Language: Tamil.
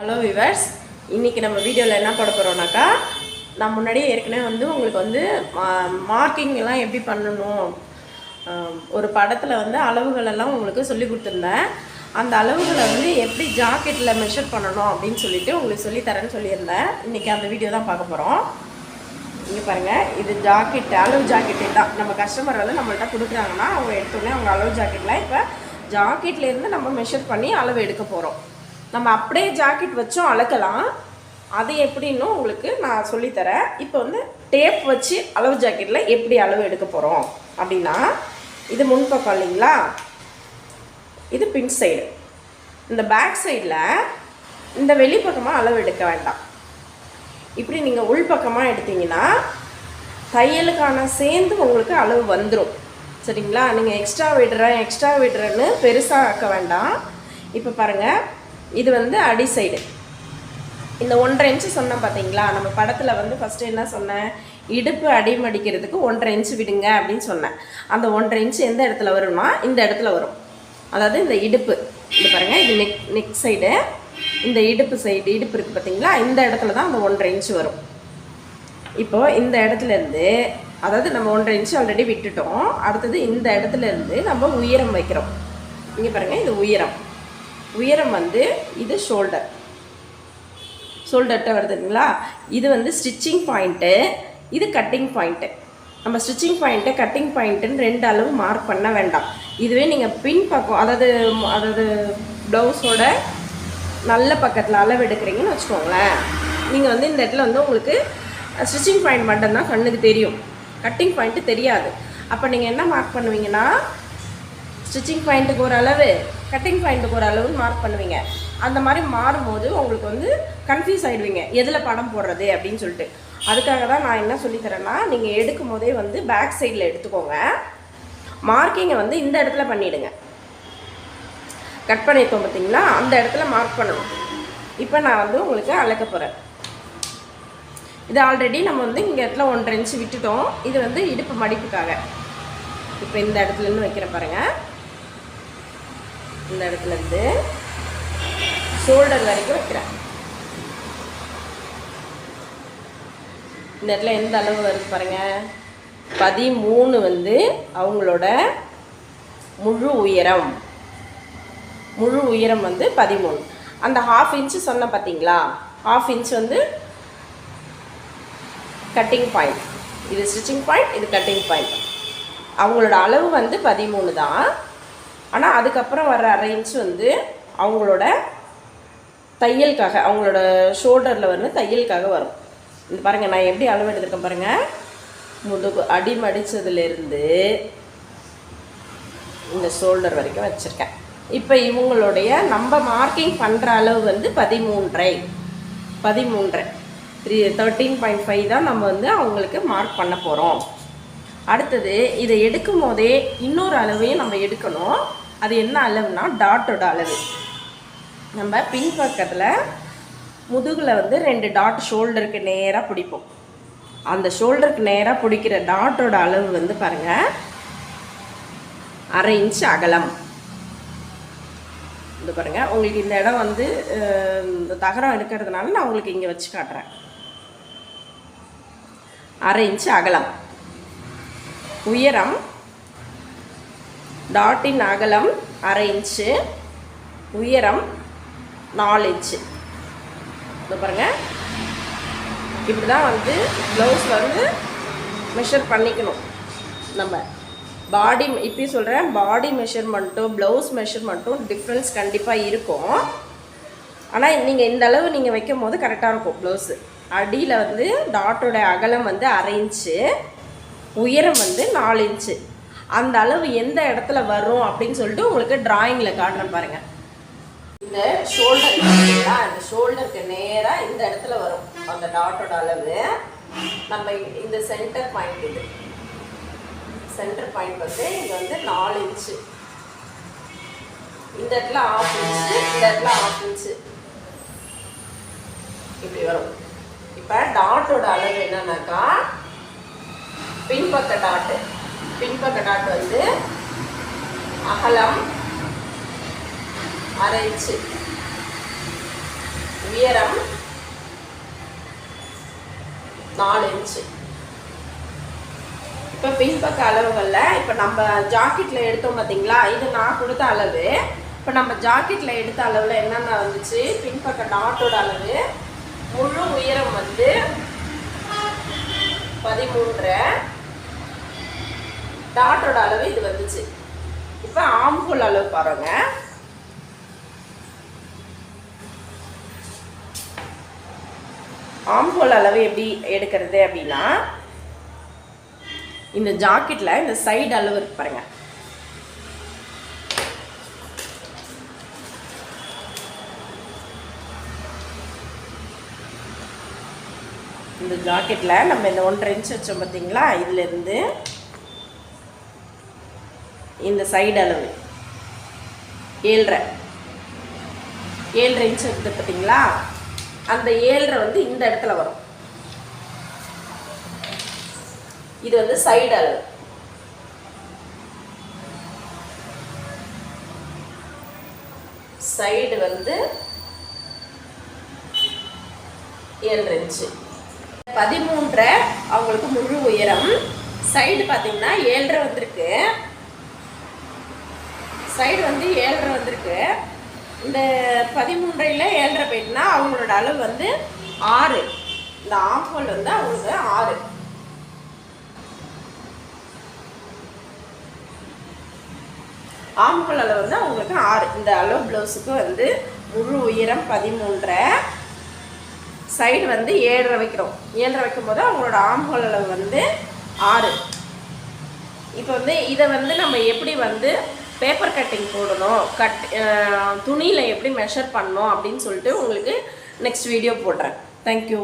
ஹலோ விவர்ஸ் இன்றைக்கி நம்ம வீடியோவில் என்ன போட போகிறோம்னாக்கா நான் முன்னாடியே ஏற்கனவே வந்து உங்களுக்கு வந்து மார்க்கிங் எல்லாம் எப்படி பண்ணணும் ஒரு படத்தில் வந்து அளவுகள் எல்லாம் உங்களுக்கு சொல்லி கொடுத்துருந்தேன். அந்த அளவுகளை வந்து எப்படி ஜாக்கெட்டில் மெஷர் பண்ணணும் அப்படின்னு சொல்லிட்டு உங்களுக்கு சொல்லித்தரேன்னு சொல்லியிருந்தேன். இன்றைக்கி அந்த வீடியோ தான் பார்க்க போகிறோம் இங்கே பாருங்கள் இது ஜாக்கெட் அளவு ஜாக்கெட்டு தான். நம்ம கஸ்டமர் வந்து நம்மள்ட்ட கொடுக்குறாங்கன்னா அவங்க எடுத்தோடனே அவங்க அளவு ஜாக்கெட்டில் இப்போ ஜாக்கெட்லேருந்து நம்ம மெஷர் பண்ணி அளவு எடுக்க போகிறோம் நம்ம அப்படியே ஜாக்கெட் வச்சும் அளக்கலாம் அது எப்படின்னு உங்களுக்கு நான் சொல்லித்தரேன். இப்போ வந்து டேப் வச்சு அளவு ஜாக்கெட்டில் எப்படி அளவு எடுக்க போகிறோம் அப்படின்னா இது முன்பக்கம் இல்லைங்களா? இது பின் சைடு இந்த பேக் சைடில் இந்த வெளிப்பக்கமாக அளவு எடுக்க வேண்டாம். இப்படி நீங்கள் உள்பக்கமாக எடுத்தீங்கன்னா தையலுக்கான சேர்ந்து உங்களுக்கு அளவு வந்துடும் சரிங்களா? நீங்கள் எக்ஸ்ட்ரா விடுறேன் எக்ஸ்ட்ரா விடுறேன்னு பெருசாக ஆக்க வேண்டாம். இப்போ பாருங்கள் இது வந்து அடி சைடு இந்த ஒன்றரை இன்ச்சு சொன்னோம் பார்த்தீங்களா நம்ம படத்தில் வந்து ஃபஸ்ட்டு என்ன சொன்னேன்? இடுப்பு அடிமடிக்கிறதுக்கு ஒன்றரை இன்ச்சு விடுங்க அப்படின்னு சொன்னேன். அந்த ஒன்றரை இன்ச்சு எந்த இடத்துல வரும்னா இந்த இடத்துல வரும். அதாவது இந்த இடுப்பு. இது பாருங்கள் இது நெக் நெக் சைடு இந்த இடுப்பு சைடு இடுப்பு இருக்குது பார்த்தீங்களா இந்த இடத்துல தான் அந்த ஒன்றரை இன்ச்சு வரும். இப்போது இந்த இடத்துலேருந்து அதாவது நம்ம ஒன்றரை இன்ச்சு ஆல்ரெடி விட்டுட்டோம். அடுத்தது இந்த இடத்துல இருந்து நம்ம உயரம் வைக்கிறோம். இங்கே பாருங்கள் இது உயரம். உயரம் வந்து இது ஷோல்டர் ஷோல்டர்கிட்ட வருதுங்களா இது வந்து ஸ்டிச்சிங் பாயிண்ட்டு இது கட்டிங் பாயிண்ட்டு நம்ம ஸ்டிச்சிங் பாயிண்ட்டு கட்டிங் பாயிண்ட்டுன்னு ரெண்டு அளவு மார்க் பண்ண வேண்டாம். இதுவே நீங்கள் பின் பக்கம் அதாவது அதாவது ப்ளவுஸோட நல்ல பக்கத்தில் அளவு எடுக்கிறீங்கன்னு வச்சுக்கோங்களேன். நீங்கள் வந்து இந்த இடத்துல வந்து உங்களுக்கு ஸ்டிச்சிங் பாயிண்ட் மட்டும்தான் கண்ணுக்கு தெரியும். கட்டிங் பாயிண்ட்டு தெரியாது. அப்போ நீங்கள் என்ன மார்க் பண்ணுவீங்கன்னா ஸ்டிச்சிங் பாயிண்ட்டுக்கு ஒரு அளவு. கட்டிங் பாயிண்ட்டுக்கு ஒரு அளவு மார்க் பண்ணுவீங்க. அந்த மாதிரி மாறும்போது உங்களுக்கு வந்து கன்ஃபியூஸ் ஆகிடுவீங்க எதில் படம் போடுறது அப்படின்னு சொல்லிட்டு. அதுக்காக தான் நான் என்ன சொல்லித்தரேன்னா நீங்கள் எடுக்கும் போதே வந்து பேக் சைடில் எடுத்துக்கோங்க. மார்க்கிங்கை வந்து இந்த இடத்துல பண்ணிவிடுங்க கட் பண்ணியிருக்கோம் பார்த்தீங்களா? அந்த இடத்துல மார்க் பண்ணணும். இப்போ நான் வந்து உங்களுக்கு அழைக்க போகிறேன் இது ஆல்ரெடி நம்ம வந்து இங்கே இடத்துல ஒன்றரை இன்ச்சு விட்டுட்டோம். இது வந்து இடுப்பு மடிப்புக்காக. இப்போ இந்த இடத்துல இருந்து வைக்கிற பாருங்கள் இந்த இடத்துல இருந்து ஷோல்டர் வரைக்கும் வைக்கிறேன். இந்த இடத்துல எந்த அளவு வருது பாருங்க. பதிமூணு வந்து அவங்களோட முழு உயரம். முழு உயரம் வந்து பதிமூணு. அந்த ஹாஃப் இன்ச்சு சொன்ன பார்த்தீங்களா ஹாஃப் இன்ச் வந்து கட்டிங் பாயிண்ட் இது ஸ்டிச்சிங் பாயிண்ட் இது கட்டிங் பாயிண்ட் அவங்களோட அளவு வந்து பதிமூணு தான். ஆனால் அதுக்கப்புறம் வர அரை இன்ச் வந்து அவங்களோட தையலுக்காக அவங்களோட ஷோல்டரில் வந்து தையலுக்காக வரும். இந்த பாருங்கள் நான் எப்படி அளவு எடுத்துருக்கேன் பாருங்கள் முதுகு அடி மடித்ததுலேருந்து இந்த ஷோல்டர் வரைக்கும் வச்சுருக்கேன். இப்போ இவங்களுடைய நம்ம மார்க்கிங் பண்ணுற அளவு வந்து பதிமூன்றை பதிமூன்றை த்ரீ தேர்ட்டீன் பாயிண்ட் ஃபைவ் தான் நம்ம வந்து அவங்களுக்கு மார்க் பண்ண போகிறோம் அடுத்தது இதை எடுக்கும் போதே இன்னொரு அளவையும் நம்ம எடுக்கணும். அது என்ன அளவுனா டாட்டோட அளவு. நம்ம பின்பக்கத்தில் முதுகில் வந்து ரெண்டு டாட் ஷோல்டருக்கு நேராக பிடிப்போம். அந்த ஷோல்டருக்கு நேராக பிடிக்கிற டாட்டோட அளவு வந்து பாருங்கள் அரை இன்ச் அகலம். இது பாருங்க உங்களுக்கு இந்த இடம் வந்து இந்த தகரம் இருக்கிறதுனால நான் உங்களுக்கு இங்கே வச்சு காட்டுறேன். அரை இன்ச் அகலம். உயரம் டாட்டின் அகலம் அரை இன்ச்சு உயரம் நாலு இன்ச்சு. இது பாருங்க. இப்படி தான் வந்து ப்ளவுஸ் வந்து மெஷர் பண்ணிக்கணும். நம்ம பாடி இப்பயும் சொல்கிறேன் பாடி மெஷர்மெண்ட்டும் ப்ளவுஸ் மெஷர்மெண்ட்டும் டிஃப்ரென்ஸ் கண்டிப்பாக இருக்கும். ஆனால் நீங்கள் இந்த அளவு நீங்கள் வைக்கும் போது கரெக்டாக இருக்கும் ப்ளவுஸு அடியில் வந்து டாட்டோட அகலம் வந்து அரை இன்ச்சு. உயரம் வந்து நாலு இன்ச்சு. அந்த அளவு எந்த இடத்துல வரும் அப்படின்னு சொல்லிட்டு உங்களுக்கு டிராயிங்கில் காட்டுறேன் பாருங்கள் இந்த ஷோல்டர் அந்த ஷோல்டருக்கு நேராக இந்த இடத்துல வரும். அந்த டாட்டோட அளவு. நம்ம இந்த சென்டர் பாயிண்ட் இது. சென்டர் பாயிண்ட் வந்து இது வந்து நாலு இன்ச்சு. இந்த இடத்துல ஆஃப் இன்ச்சு இந்த இடத்துல ஆஃப் இன்ச்சு. இப்படி வரும். இப்போ டாட்டோட அளவு என்னன்னாக்கா பின்பக்க டாட்டு பின்பக்க டாட் வந்து அகலம் அரை இன்ச்சு உயரம் நாலு இன்ச்சு. இப்போ பின்பக்க அளவுகளில் இப்போ நம்ம ஜாக்கெட்டில் எடுத்தோம் பார்த்தீங்களா இது நான் கொடுத்த அளவு. இப்போ நம்ம ஜாக்கெட்டில் எடுத்த அளவில் என்னென்ன வந்துச்சு? பின்பக்க டாட்டோட அளவு. முழு உயரம் வந்து பதிமூன்றரை. டாட்டோட அளவு இது வந்துச்சு. இப்போ ஆம்ஹோல் அளவு பாருங்க. ஆம்ஹோல் அளவு எப்படி எடுக்கிறது அப்படின்னா இந்த ஜாக்கெட்டில் இந்த சைடு அளவு இருக்கு பாருங்க. இந்த ஜாக்கெட்டில் நம்ம இந்த ஒன்றரை இன்ச் வச்சோம் பார்த்தீங்களா இதுலேருந்து இந்த சைடு அளவு. ஏழ்ரை. ஏழரை இன்ச் இருக்குது பார்த்தீங்களா? அந்த ஏழ்ரை வந்து இந்த இடத்துல வரும். இது வந்து சைடு அளவு. சைடு வந்து ஏழரை இன்ச்சு பதிமூன்றரை அவங்களுக்கு முழு உயரம். சைடு பார்த்தீங்கன்னா ஏழரை வந்திருக்கு. சைடு வந்து ஏழரை வந்திருக்கு. இந்த பதிமூன்றையில் ஏழரை போயிட்டுனா அவங்களோட அளவு வந்து ஆறு. இந்த ஆம்போல் வந்து அவங்களுக்கு ஆறு. ஆம்ஹோல் அளவு வந்து அவங்களுக்கு ஆறு. இந்த அளவு ப்ளவுஸுக்கு வந்து முழு உயரம் பதிமூன்றரை. சைடு வந்து ஏழரை வைக்கிறோம். ஏழரை வைக்கும்போது அவங்களோட ஆம்ஹோல் அளவு வந்து ஆறு. இப்போ வந்து இதை வந்து நம்ம எப்படி வந்து பேப்பர் கட்டிங் போடணும். கட் துணியில் எப்படி மெஷர் பண்ணணும் அப்படின்னு சொல்லிட்டு உங்களுக்கு நெக்ஸ்ட் வீடியோ போடுறேன். தேங்க்யூ